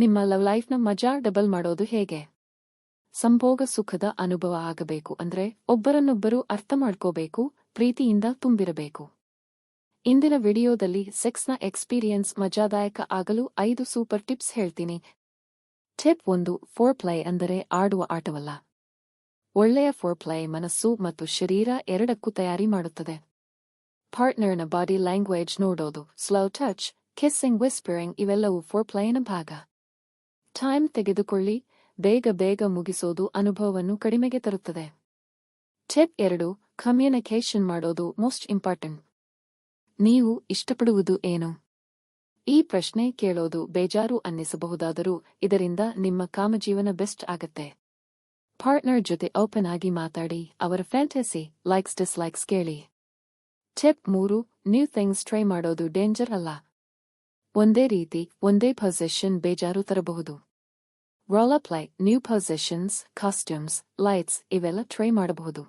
ನಿಮ್ಮ ಲವ್ ಲೈಫ್ನ ಮಜಾ ಡಬಲ್ ಮಾಡೋದು ಹೇಗೆ? ಸಂಭೋಗ ಸುಖದ ಅನುಭವ ಆಗಬೇಕು ಅಂದ್ರೆ ಒಬ್ಬರನ್ನೊಬ್ಬರು ಅರ್ಥ ಮಾಡ್ಕೋಬೇಕು, ಪ್ರೀತಿಯಿಂದ ತುಂಬಿರಬೇಕು. ಇಂದಿನ ವಿಡಿಯೋದಲ್ಲಿ ಸೆಕ್ಸ್ನ ಎಕ್ಸ್ಪೀರಿಯನ್ಸ್ ಮಜಾದಾಯಕ ಆಗಲು ಐದು ಸೂಪರ್ ಟಿಪ್ಸ್ ಹೇಳ್ತೀನಿ. ಟಿಪ್ ಒಂದು ಫೋರ್ ಪ್ಲೈ ಅಂದರೆ ಆಡುವ ಆಟವಲ್ಲ. ಒಳ್ಳೆಯ ಫೋರ್ ಪ್ಲೈ ಮನಸ್ಸು ಮತ್ತು ಶರೀರ ಎರಡಕ್ಕೂ ತಯಾರಿ ಮಾಡುತ್ತದೆ. ಪಾರ್ಟ್ನರ್ನ ಬಾಡಿ ಲ್ಯಾಂಗ್ವೇಜ್ ನೋಡೋದು ಸ್ಲೋ ಟಚ್ ಕಿಸ್ಸಿಂಗ್ ವಿಸ್ಪರಿಂಗ್ ಇವೆಲ್ಲವೂ ಫೋರ್ ಪ್ಲೈನ ಭಾಗ. ಟೈಮ್ ತೆಗೆದುಕೊಳ್ಳಿ, ಬೇಗ ಬೇಗ ಮುಗಿಸೋದು ಅನುಭವವನ್ನು ಕಡಿಮೆಗೆ ತರುತ್ತದೆ. ಟಿಪ್ ಎರಡು ಕಮ್ಯುನಿಕೇಶನ್ ಮಾಡೋದು ಮೋಸ್ಟ್ ಇಂಪಾರ್ಟೆಂಟ್ ನೀವು ಇಷ್ಟಪಡುವುದು ಏನು? ಈ ಪ್ರಶ್ನೆ ಕೇಳೋದು ಬೇಜಾರು ಅನ್ನಿಸಬಹುದಾದರೂ ಇದರಿಂದ ನಿಮ್ಮ ಕಾಮಜೀವನ ಬೆಸ್ಟ್ ಆಗತ್ತೆ. ಪಾರ್ಟ್ನರ್ ಜೊತೆ ಓಪನ್ ಆಗಿ ಮಾತಾಡಿ, ಅವರ ಫ್ಯಾಂಟಸಿ ಲೈಕ್ಸ್ ಡಿಸ್ಲೈಕ್ಸ್ ಕೇಳಿ. ಟಿಪ್ ಮೂರು ನ್ಯೂ ಥಿಂಗ್ಸ್ ಟ್ರೈ ಮಾಡೋದು ಡೇಂಜರ್ ಅಲ್ಲ. ಒಂದೇ ರೀತಿ, ಒಂದೇ ಪೊಸಿಷನ್ ಬೇಜಾರು ತರಬಹುದು role new positions costumes lights ಇವೆಲ್ಲ ಟ್ರೈ ಮಾಡಬಹುದು.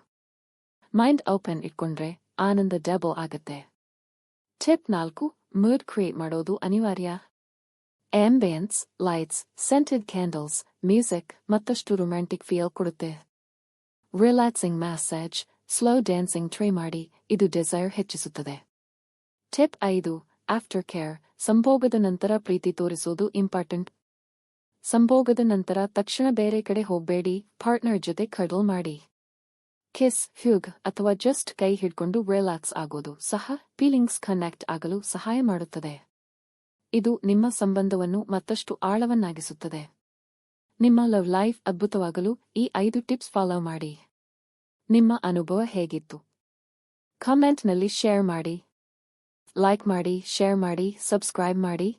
ಮೈಂಡ್ ಓಪನ್ ಇಟ್ಕೊಂಡ್ರೆ ಆನಂದ ಡಬಲ್ ಆಗತ್ತೆ. ಟಿಪ್ ನಾಲ್ಕು ಮೂಡ್ ಕ್ರಿಯೇಟ್ ಮಾಡೋದು ಅನಿವಾರ್ಯ. Ambience lights scented candles music ಮತ್ತಷ್ಟು ರೊಮ್ಯಾಂಟಿಕ್ ಫೀಲ್ ಕೊಡುತ್ತೆ. Relaxing massage slow dancing try ಮಾಡಿ, ಇದು ಡಿಸೈರ್ ಹೆಚ್ಚಿಸುತ್ತದೆ. ಟಿಪ್ ಐದು ಆಫ್ಟರ್ ಕೇರ್ ಸಂಭೋಗದ ನಂತರ ಪ್ರೀತಿ ತೋರಿಸೋದು ಇಂಪಾರ್ಟೆಂಟ್ ಸಂಭೋಗದ ನಂತರ ತಕ್ಷಣ ಬೇರೆ ಕಡೆ ಹೋಗಬೇಡಿ ಪಾರ್ಟ್ನರ್ ಜೊತೆ ಕಡಲ್ ಮಾಡಿ. ಕಿಸ್ ಹ್ಯೂಗ್ ಅಥವಾ ಜಸ್ಟ್ ಕೈ ಹಿಡ್ಕೊಂಡು ರಿಲ್ಯಾಕ್ಸ್ ಆಗೋದು ಸಹ ಫೀಲಿಂಗ್ಸ್ ಕನೆಕ್ಟ್ ಆಗಲು ಸಹಾಯ ಮಾಡುತ್ತದೆ. ಇದು ನಿಮ್ಮ ಸಂಬಂಧವನ್ನು ಮತ್ತಷ್ಟು ಆಳವನ್ನಾಗಿಸುತ್ತದೆ. ನಿಮ್ಮ ಲವ್ ಲೈಫ್ ಅದ್ಭುತವಾಗಲು ಈ ಐದು ಟಿಪ್ಸ್ ಫಾಲೋ ಮಾಡಿ. ನಿಮ್ಮ ಅನುಭವ ಹೇಗಿತ್ತು? ಕಮೆಂಟ್ನಲ್ಲಿ ಶೇರ್ ಮಾಡಿ. ಲೈಕ್ ಮಾಡಿ ಶೇರ್ ಮಾಡಿ ಸಬ್ಸ್ಕ್ರೈಬ್ ಮಾಡಿ